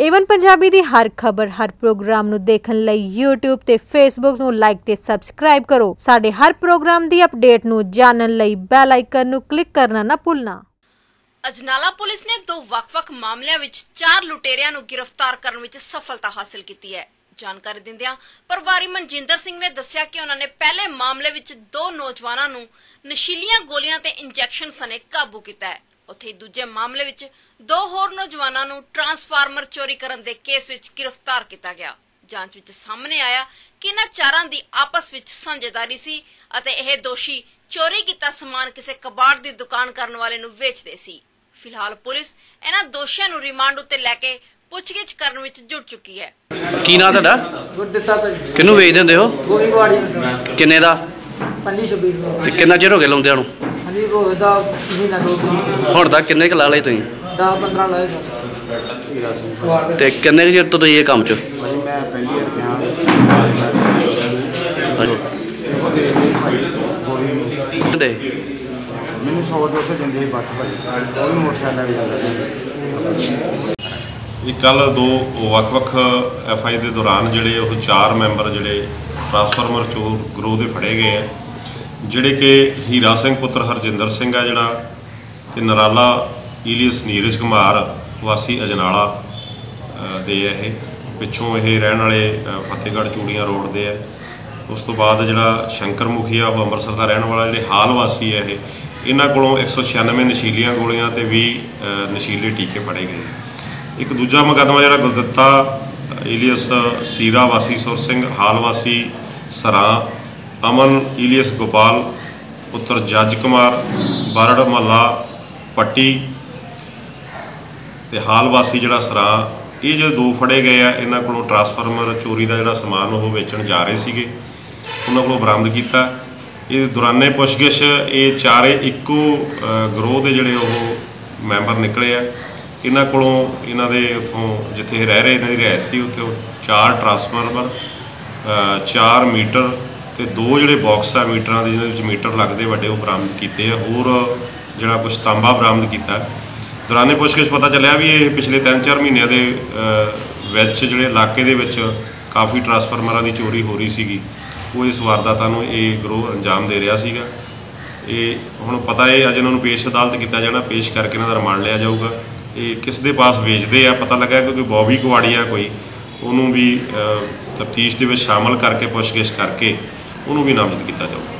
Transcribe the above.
Avon Punjabi ਦੀ ਹਰ ਖਬਰ, ਹਰ programme ਨੂੰ ਦੇਖਣ ਲਈ YouTube ਤੇ Facebook ਨੂੰ ਲਾਈਕ ਤੇ ਸਬਸਕ੍ਰਾਈਬ ਕਰੋ। ਸਾਡੇ ਹਰ ਪ੍ਰੋਗਰਾਮ ਦੀ ਅਪਡੇਟ ਨੂੰ ਜਾਣਨ ਲਈ ਬੈਲ ਆਈਕਨ ਨੂੰ ਕਲਿੱਕ ਕਰਨਾ ਨਾ ਭੁੱਲਣਾ। ਅਜਨਾਲਾ ਪੁਲਿਸ ਨੇ ਦੋ ਵੱਖ-ਵੱਖ ਮਾਮਲਿਆਂ ਵਿੱਚ ਚਾਰ ਲੁਟੇਰਿਆਂ ਨੂੰ ਗ੍ਰਿਫਤਾਰ ਕਰਨ ਵਿੱਚ ਸਫਲਤਾ ਹਾਸਲ ਕੀਤੀ ਹੈ। ਜਾਣਕਾਰੀ ਦਿੰਦਿਆਂ ਪਰਿਵਾਰੀ ਮਨਜਿੰਦਰ ਸਿੰਘ ਨੇ ਦੱਸਿਆ ਕਿ ਉਹਨਾਂ ਨੇ ਪਹਿਲੇ ਮਾਮਲੇ ਵਿੱਚ ਦੋ ਨੌਜਵਾਨਾਂ ਨੂੰ ਨਸ਼ੀਲੀਆਂ ਗੋਲੀਆਂ ਤੇ ਇੰਜੈਕਸ਼ਨ ਸਣੇ ਕਾਬੂ ਕੀਤਾ ਹੈ। ਉੱਥੇ ਦੂਜੇ ਮਾਮਲੇ ਵਿੱਚ ਦੋ ਹੋਰ ਨੌਜਵਾਨਾਂ ਨੂੰ ਟਰਾਂਸਫਾਰਮਰ ਚੋਰੀ ਕਰਨ ਦੇ ਕੇਸ ਵਿੱਚ ਗ੍ਰਿਫਤਾਰ ਕੀਤਾ ਗਿਆ। ਜਾਂਚ ਵਿੱਚ ਸਾਹਮਣੇ ਆਇਆ ਕਿ ਇਹਨਾਂ ਚਾਰਾਂ ਦੀ ਆਪਸ ਵਿੱਚ ਸਾਂਝੇਦਾਰੀ ਸੀ ਅਤੇ ਇਹ ਦੋਸ਼ੀ ਚੋਰੀ ਕੀਤਾ ਸਮਾਨ ਕਿਸੇ ਕਬਾੜ ਦੀ ਦੁਕਾਨ ਕਰਨ ਵਾਲੇ ਨੂੰ ਵੇਚਦੇ ਸੀ। ਫਿਲਹਾਲ ਪੁਲਿਸ ਇਹਨਾਂ ਦੋਸ਼ੀਆਂ ਨੂੰ ਰਿਮਾਂਡ ਉੱਤੇ ਲੈ ਕੇ ਪੁੱਛਗਿੱਛ ਕਰਨ ਵਿੱਚ ਜੁਟ ਚੁੱਕੀ ਹੈ। ਕੀ ਨਾਂ ਤੁਹਾਡਾ? ਗੁਰਦਿੱਤਾ ਭਾਜੀ ਕਿਹਨੂੰ ਵੇਚਦੇ ਹੁੰਦੇ ਹੋ? ਗੋਲੀਵਾੜੀ ਕਿੰਨੇ ਦਾ? ਪੰਜੀ ਛੱਬੀ। ਤੇ ਕਿੰਨਾ ਚਿਰ ਹੋ ਗਿਆ ਲਾਉਂਦਿਆਂ ਨੂੰ? ਹਾਂਜੀ ਦਾ ਮਹੀਨਾ ਦੋ ਹੁਣ ਤੱਕ ਕਿੰਨੇ ਕੁ ਲਾ ਲਏ ਤੁਸੀਂ? 10 15 ਲਾਏ ਸਰ। ਹੀਰਾ ਸਿੰਘ ਤੇ ਕਿੰਨੇ ਕੁ ਚਿਰ ਤੋਂ ਤੁਸੀਂ ਇਹ ਕੰਮ 'ਚ? ਭਾਈ ਮੈਂ ਪਹਿਲੀ ਵਾਰ ਗਿਆ। ਉਹ ਦੇ ਦੇ ਭਾਈ ਬੋਰੀ ਨੂੰ ਦੇ ਮੈਨੂੰ 100 200 ਦਿੰਦੇ ਸੀ ਬਸ ਭਾਈ। ਉਹ ਵੀ ਮੋਟਰਸਾਈਕਲ ਵੀ ਜਾਂਦਾ ਸੀ। ਇਹ ਕੱਲ ਦੋ ਵੱਖ-ਵੱਖ ਐਫ ਆਈ ਦੇ ਦੌਰਾਨ ਜਿਹੜੇ ਉਹ ਚਾਰ ਮੈਂਬਰ ਜਿਹੜੇ ਟਰਾਂਸਫਾਰਮਰ ਚੋਰ ਗਰੋਹ ਦੇ ਫੜੇ ਗਏ ਆ। ਜਿਹੜੇ ਕਿ ਹੀਰਾ ਸਿੰਘ ਪੁੱਤਰ ਹਰਜਿੰਦਰ ਸਿੰਘ ਆ ਜਿਹੜਾ ਤੇ ਨਰਾਲਾ ਈਲੀਅਸ ਨੀਰਜ ਕੁਮਾਰ ਵਾਸੀ ਅਜਨਾਲਾ ਦੇ ਆ ਇਹ। ਪਿੱਛੋਂ ਇਹ ਰਹਿਣ ਵਾਲੇ ਫਤਿਹਗੜ੍ਹ ਚੂੜੀਆਂ ਰੋਡ ਦੇ ਆ। ਉਸ ਤੋਂ ਬਾਅਦ ਜਿਹੜਾ ਸ਼ੰਕਰ ਮੁਖੀਆ ਉਹ ਅੰਮ੍ਰਿਤਸਰ ਦਾ ਰਹਿਣ ਵਾਲਾ ਜਿਹੜੇ ਹਾਲ ਵਾਸੀ ਆ ਇਹ, ਇਹਨਾਂ ਕੋਲੋਂ 196 ਨਸ਼ੀਲੀਆਂ ਗੋਲੀਆਂ ਤੇ 20 ਨਸ਼ੀਲੇ ਟੀਕੇ ਫੜੇ ਗਏ ਇੱਕ ਦੂਜਾ ਮੁਕੱਦਮਾ ਜਿਹੜਾ ਗੁਰਦਿੱਤਾ ਈਲੀਅਸ ਸੀਰਾ ਵਾਸੀ ਸੁਰ ਸਿੰਘ, ਹਾਲ ਵਾਸੀ ਸਰਾਂ ਅਮਨ ਈਲੀਅਸ ਗੋਪਾਲ, ਪੁੱਤਰ ਜੱਜ ਕੁਮਾਰ ਬਾਰੜ ਮਹੱਲਾ ਪੱਟੀ ਤੇ ਹਾਲ ਵਾਸੀ ਜਿਹੜਾ ਸਰਾਂ, ਇਹ ਜੋ ਦੋ ਫੜੇ ਗਏ ਆ, ਇਹਨਾਂ ਕੋਲੋਂ ਟਰਾਂਸਫਾਰਮਰ ਚੋਰੀ ਦਾ ਜਿਹੜਾ ਸਮਾਨ ਉਹ ਵੇਚਣ ਜਾ ਰਹੇ ਸੀਗੇ, ਉਹਨਾਂ ਕੋਲੋਂ ਬਰਾਮਦ ਕੀਤਾ। ਇਹ ਦੌਰਾਨੇ ਪੁੱਛਗਿੱਛ, ਇਹ ਚਾਰੇ ਇੱਕੋ ਗਰੋਹ ਦੇ ਜਿਹੜੇ ਉਹ ਮੈਂਬਰ ਨਿਕਲੇ ਆ। ਇਹਨਾਂ ਕੋਲੋਂ ਇਹਨਾਂ ਦੇ ਉਥੋਂ ਜਿੱਥੇ ਰਹਿ ਰਹੇ ਇਹਨਾਂ ਦੀ ਰਿਹਾਇਸ਼ ਸੀ ਉੱਥੇ ਉਹ ਚਾਰ ਟਰਾਂਸਫਾਰਮਰ ਚਾਰ ਮੀਟਰ ਤੇ ਦੋ ਜਿਹੜੇ ਬਾਕਸ ਆ, ਮੀਟਰਾਂ ਦੇ ਜਿਹਨਾਂ ਵਿੱਚ ਮੀਟਰ ਲੱਗਦੇ ਵੱਡੇ, ਉਹ ਬਰਾਮਦ ਕੀਤੇ ਆ। ਹੋਰ ਜਿਹੜਾ ਕੁਝ ਤਾਂਬਾ ਬਰਾਮਦ ਕੀਤਾ। ਦੌਰਾਨੇ ਪੁੱਛਗਿੱਛ ਪਤਾ ਚੱਲਿਆ ਵੀ ਇਹ ਪਿਛਲੇ 3-4 ਮਹੀਨਿਆਂ ਦੇ ਵਿੱਚ ਜਿਹੜੇ ਇਲਾਕੇ ਦੇ ਵਿੱਚ ਕਾਫੀ ਟਰਾਂਸਫਾਰਮਰਾਂ ਦੀ ਚੋਰੀ ਹੋ ਰਹੀ ਸੀਗੀ। ਉਹ ਇਸ ਵਾਰਦਾਤਾਂ ਨੂੰ ਇਹ ਗਰੋਹ ਅੰਜਾਮ ਦੇ ਰਿਹਾ ਸੀਗਾ। ਇਹ ਹੁਣ ਪਤਾ ਹੈ ਅੱਜ ਇਹਨਾਂ ਨੂੰ ਪੇਸ਼ ਅਦਾਲਤ ਕੀਤਾ ਜਾਣਾ, ਪੇਸ਼ ਕਰਕੇ ਇਹਨਾਂ ਦਾ ਰਿਮਾਂਡ ਲਿਆ ਜਾਊਗਾ। ਇਹ ਕਿਸ ਦੇ ਪਾਸ ਵੇਚਦੇ ਆ, ਪਤਾ ਲੱਗਾ ਕਿਉਂਕਿ ਕੋਈ ਬੌਬੀ ਕੁਆੜੀਆ ਕੋਈ, ਉਹਨੂੰ ਵੀ ਤਫਤੀਸ਼ ਦੇ ਵਿੱਚ ਸ਼ਾਮਲ ਕਰਕੇ ਪੁੱਛਗਿੱਛ ਕਰਕੇ ਉਹਨੂੰ ਵੀ ਨਾਮਜ਼ਦ ਕੀਤਾ ਜਾਊਗਾ।